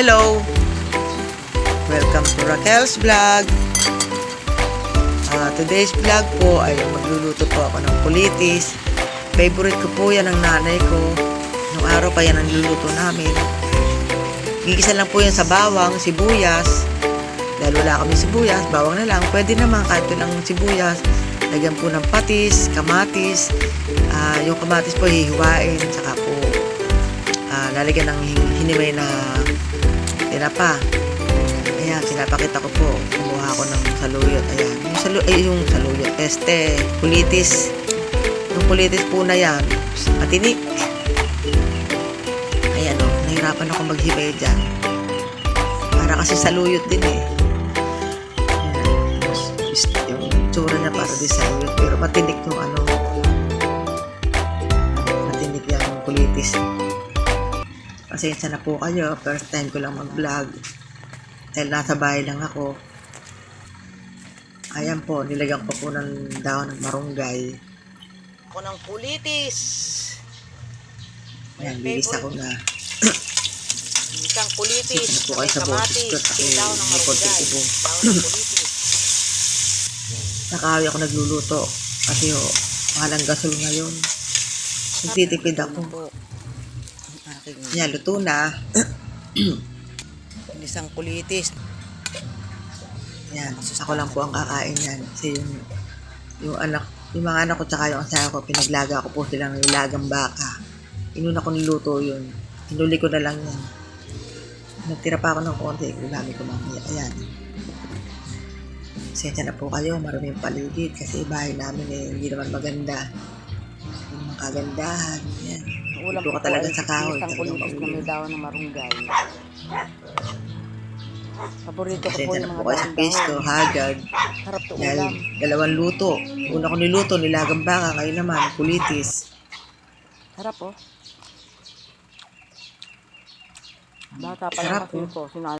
Hello! Welcome to Raquel's Vlog. Ah, today's vlog po ay magluluto po ako ng kulitis. Favorite ko po yan ng nanay ko. Nung araw pa yan ang luluto namin. Gigisa lang po yan sa bawang, sibuyas. Dahil wala kami sibuyas, bawang na lang. Pwede naman kahit lang sibuyas. Lagyan po ng patis, kamatis. Ah, yung kamatis po hihiwain. Saka po ah, lalagyan ng hin- hinimay na tinapa. Ayan, pinapakita ko po. Kumuha ako ng saluyot. Ayan. Yung, salu ay, yung saluyot. Este, kulitis. Yung kulitis po na yan, matinik. Ayan o, nahirapan ako maghibay dyan. Para kasi saluyot din eh. Ayan. Yung tsura niya para di saluyot. Pero matinik yung ano. Matinik yung kulitis. Pasensya na po kayo. First time ko lang mag-vlog. Dahil nasa bahay lang ako. Ayan po, nilagyan ko po ng daon ng marunggay. Ako ng kulitis. Ayan, bilis ako na. Isang kulitis, po na kayo may sa boses ko? ilaw ng marunggay, ilaw ng kulitis. Nakahawi ako nagluluto. Kasi o, mahal ang gasol ngayon. Nagtitipid ako. Po, aking Yan, luto na. isang kulitis. Yan, ako lang po ang kakain yan. Kasi yung, yung anak, yung mga anak ko tsaka yung asawa ko, pinaglaga ko po sila ng ilagang baka. Inuna ko niluto yun. Hinuli ko na lang yan. Nagtira pa ako ng konti, ulamig ko mamaya. Ayan. Sensya na po kayo, maraming paligid kasi bahay namin eh, hindi naman maganda. Yung mga kagandahan, yan. Ulam ko ka talaga sa kahoy, Isang kulitis na may daon ng marunggay. Paborito ko po yung mga po kayo sa daon pesto, daon. hagard. Harap to Dahil ulam. dalawang luto. Una ko niluto, nilagang baka. Ngayon naman, kulitis. Harap oh. Bata pa lang kasi oh. ito. Sinabi